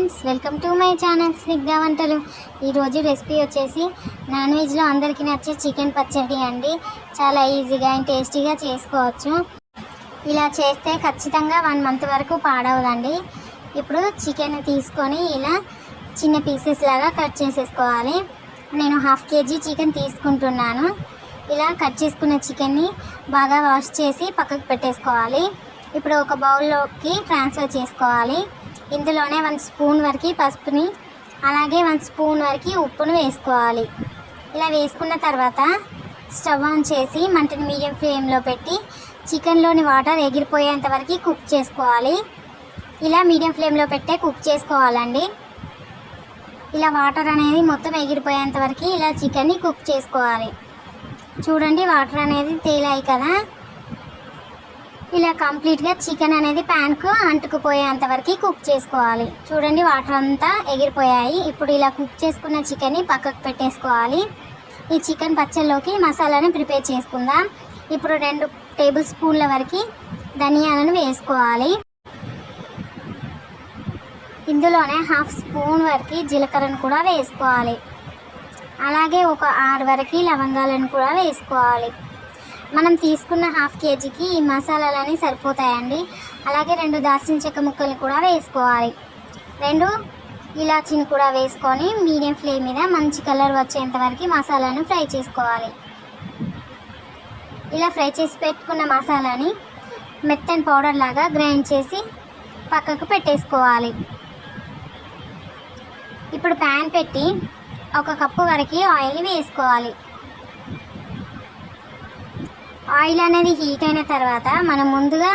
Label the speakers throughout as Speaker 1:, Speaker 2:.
Speaker 1: Friends welcome to my channel Snigga వంటలు. ఈరోజు recipe వచ్చేసి నాన్ వెజ్లో అందరికీ నచ్చే చికెన్ పచ్చడి అండి. చాలా ఈజీగా అండ్ టేస్టీగా చేసుకోవచ్చు. ఇలా చేస్తే ఖచ్చితంగా వన్ మంత్ వరకు పాడవదండి. ఇప్పుడు చికెన్ తీసుకొని ఇలా చిన్న పీసెస్ లాగా కట్ చేసేసుకోవాలి. నేను హాఫ్ కేజీ చికెన్ తీసుకుంటున్నాను. ఇలా కట్ చేసుకున్న చికెన్ని బాగా వాష్ చేసి పక్కకు పెట్టేసుకోవాలి. ఇప్పుడు ఒక బౌల్లోకి ట్రాన్స్ఫర్ చేసుకోవాలి. ఇందులోనే వన్ స్పూన్ వరకు పసుపుని అలాగే వన్ స్పూన్ వరకు ఉప్పును వేసుకోవాలి. ఇలా వేసుకున్న తర్వాత స్టవ్ ఆన్ చేసి మంటని మీడియం ఫ్లేమ్లో పెట్టి చికెన్లోని వాటర్ ఎగిరిపోయేంత వరకు కుక్ చేసుకోవాలి. ఇలా మీడియం ఫ్లేమ్లో పెట్టే కుక్ చేసుకోవాలండి. ఇలా వాటర్ అనేది మొత్తం ఎగిరిపోయేంత వరకు ఇలా చికెన్ని కుక్ చేసుకోవాలి. చూడండి వాటర్ అనేది తేలాయి కదా. ఇలా కంప్లీట్గా చికెన్ అనేది ప్యాన్కు అంటుకుపోయేంత వరకు కుక్ చేసుకోవాలి. చూడండి వాటర్ అంతా ఎగిరిపోయాయి. ఇప్పుడు ఇలా కుక్ చేసుకున్న చికెన్ని పక్కకు పెట్టేసుకోవాలి. ఈ చికెన్ పచ్చళ్ళలోకి మసాలాని ప్రిపేర్ చేసుకుందాం. ఇప్పుడు రెండు టేబుల్ స్పూన్ల వరకు ధనియాలను వేసుకోవాలి. ఇందులోనే హాఫ్ స్పూన్ వరకు జీలకర్రను కూడా వేసుకోవాలి. అలాగే ఒక ఆరు వరకు లవంగాలను కూడా వేసుకోవాలి. మనం తీసుకున్న హాఫ్ కేజీకి ఈ మసాలాలన్నీ సరిపోతాయండి. అలాగే రెండు దాల్చిన చెక్క ముక్కలు కూడా వేసుకోవాలి. రెండు ఇలాచీని కూడా వేసుకొని మీడియం ఫ్లేమ్ మీద మంచి కలర్ వచ్చేంత వరకు మసాలాను ఫ్రై చేసుకోవాలి. ఇలా ఫ్రై చేసి పెట్టుకున్న మసాలాని మెత్తని పౌడర్ లాగా గ్రైండ్ చేసి పక్కకు పెట్టేసుకోవాలి. ఇప్పుడు ప్యాన్ పెట్టి ఒక కప్పు వరకు ఆయిల్ని వేసుకోవాలి. ఆయిల్ అనేది హీట్ అయిన తర్వాత మనం ముందుగా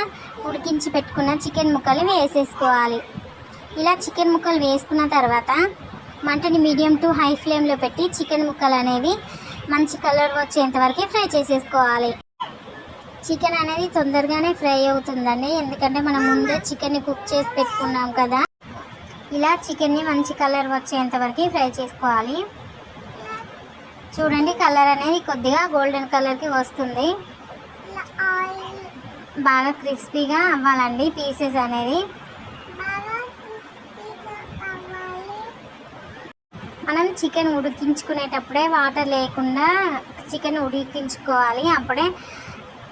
Speaker 1: ఉడికించి పెట్టుకున్న చికెన్ ముక్కలు వేసేసుకోవాలి. ఇలా చికెన్ ముక్కలు వేసుకున్న తర్వాత మంటని మీడియం టు హై ఫ్లేమ్లో పెట్టి చికెన్ ముక్కలు అనేది మంచి కలర్ వచ్చేంత వరకు ఫ్రై చేసేసుకోవాలి. చికెన్ అనేది తొందరగానే ఫ్రై అవుతుందండి. ఎందుకంటే మనం ముందే చికెన్ని కుక్ చేసి పెట్టుకున్నాం కదా. ఇలా చికెన్ని మంచి కలర్ వచ్చేంత వరకు ఫ్రై చేసుకోవాలి. చూడండి కలర్ అనేది కొద్దిగా గోల్డెన్ కలర్కి వస్తుంది. బాగా క్రిస్పీగా అవ్వాలండి పీసెస్ అనేది. మనం చికెన్ ఉడికించుకునేటప్పుడే వాటర్ లేకుండా చికెన్ ఉడికించుకోవాలి. అప్పుడే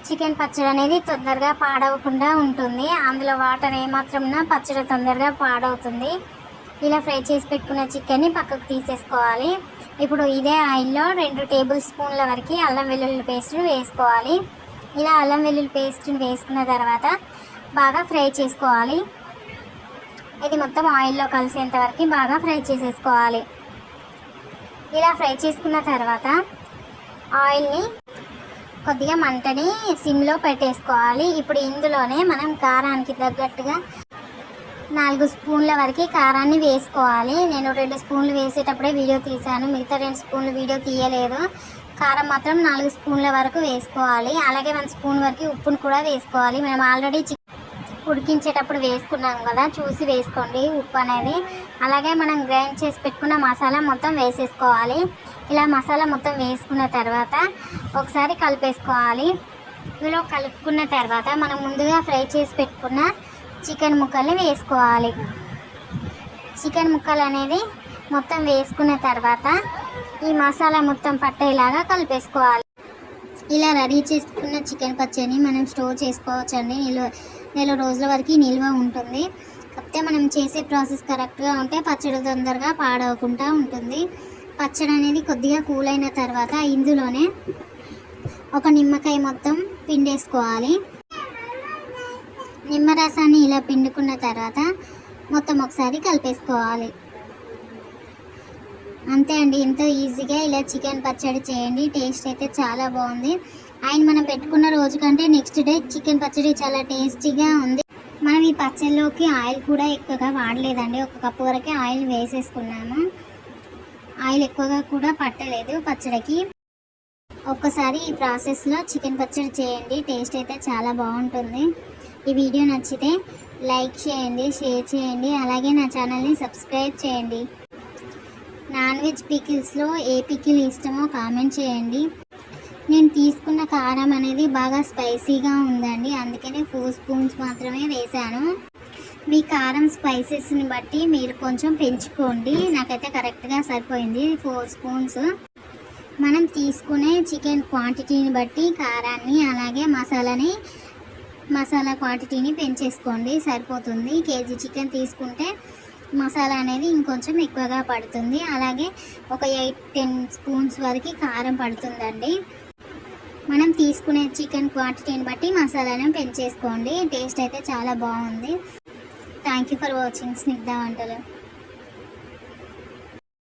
Speaker 1: చికెన్ పచ్చడి అనేది తొందరగా పాడవకుండా ఉంటుంది. అందులో వాటర్ ఏమాత్రంనా పచ్చడి తొందరగా పాడవుతుంది. ఇలా ఫ్రై చేసి పెట్టుకున్న చికెన్ని పక్కకు తీసేసుకోవాలి. ఇప్పుడు ఇదే ఆయిల్లో రెండు టేబుల్ స్పూన్ల వరకు అల్లం వెల్లుల్లి పేస్ట్ వేసుకోవాలి. ఇలా అల్లం వెల్లుల్లి పేస్ట్ని వేసుకున్న తర్వాత బాగా ఫ్రై చేసుకోవాలి. ఇది మొత్తం ఆయిల్లో కలిసేంత వరకు బాగా ఫ్రై చేసేసుకోవాలి. ఇలా ఫ్రై చేసుకున్న తర్వాత ఆయిల్ని కొద్దిగా మంటని సిమ్లో పెట్టేసుకోవాలి. ఇప్పుడు ఇందులోనే మనం కారానికి తగ్గట్టుగా నాలుగు స్పూన్ల వరకు కారాన్ని వేసుకోవాలి. నేను రెండు స్పూన్లు వేసేటప్పుడే వీడియో తీశాను. మిగతా రెండు స్పూన్లు వీడియో తీయలేదు. కారం మాత్రం నాలుగు స్పూన్ల వరకు వేసుకోవాలి. అలాగే వన్ స్పూన్ వరకు ఉప్పును కూడా వేసుకోవాలి. మనం ఆల్రెడీ చి ఉడికించేటప్పుడు వేసుకున్నాం కదా చూసి వేసుకోండి ఉప్పు అనేది. అలాగే మనం గ్రైండ్ చేసి పెట్టుకున్న మసాలా మొత్తం వేసేసుకోవాలి. ఇలా మసాలా మొత్తం వేసుకున్న తర్వాత ఒకసారి కలిపేసుకోవాలి. ఇందులో కలుపుకున్న తర్వాత మనం ముందుగా ఫ్రై చేసి పెట్టుకున్న చికెన్ ముక్కల్ని వేసుకోవాలి. చికెన్ ముక్కలు అనేది మొత్తం వేసుకున్న తర్వాత ఈ మసాలా మొత్తం పట్టేలాగా కలిపేసుకోవాలి. ఇలా రెడీ చేసుకున్న చికెన్ పచ్చడిని మనం స్టోర్ చేసుకోవచ్చు అండి నిల్వ నెల రోజుల వరకు నిల్వ ఉంటుంది. కాకపోతే మనం చేసే ప్రాసెస్ కరెక్ట్గా ఉంటే పచ్చడి తొందరగా పాడవకుండా ఉంటుంది. పచ్చడి అనేది కొద్దిగా కూల్ అయిన తర్వాత ఇందులోనే ఒక నిమ్మకాయ మొత్తం పిండేసుకోవాలి. నిమ్మరసాన్ని ఇలా పిండుకున్న తర్వాత మొత్తం ఒకసారి కలిపేసుకోవాలి. అంతే అండి ఎంతో ఈజీగా ఇలా చికెన్ పచ్చడి చేయండి టేస్ట్ అయితే చాలా బాగుంది. అండ్ మనం పెట్టుకున్న రోజు కంటే నెక్స్ట్ డే చికెన్ పచ్చడి చాలా టేస్టీగా ఉంది. మనం ఈ పచ్చడిలోకి ఆయిల్ కూడా ఎక్కువగా వాడలేదండి ఒక కప్పు వరకే ఆయిల్ వేసేసుకున్నాము. ఆయిల్ ఎక్కువగా కూడా పట్టలేదు పచ్చడికి. ఒక్కసారి ఈ ప్రాసెస్లో చికెన్ పచ్చడి చేయండి టేస్ట్ అయితే చాలా బాగుంటుంది. ఈ వీడియో నచ్చితే లైక్ చేయండి షేర్ చేయండి అలాగే నా ఛానల్ని సబ్స్క్రైబ్ చేయండి. నాన్ వెజ్ పికిల్స్లో ఏ పికిల్ ఇష్టమో కామెంట్ చేయండి. నేను తీసుకున్న కారం అనేది బాగా స్పైసీగా ఉందండి. అందుకనే ఫోర్ స్పూన్స్ మాత్రమే వేశాను. మీ కారం స్పైసెస్ని బట్టి మీరు కొంచెం పెంచుకోండి. నాకైతే కరెక్ట్గా సరిపోయింది ఫోర్ స్పూన్స్. మనం తీసుకునే చికెన్ క్వాంటిటీని బట్టి కారాన్ని అలాగే మసాలాని మసాలా క్వాంటిటీని పెంచేసుకోండి. సరిపోతుంది. కేజీ చికెన్ తీసుకుంటే మసాలా అనేది ఇంకొంచెం ఎక్కువగా పడుతుంది. అలాగే ఒక ఎయిట్ టెన్ స్పూన్స్ వరకు కారం పడుతుందండి. మనం తీసుకునే చికెన్ క్వాంటిటీని బట్టి మసాలాను పెంచేసుకోండి. టేస్ట్ అయితే చాలా బాగుంది. Thank you for watching Snigdha వంటలు.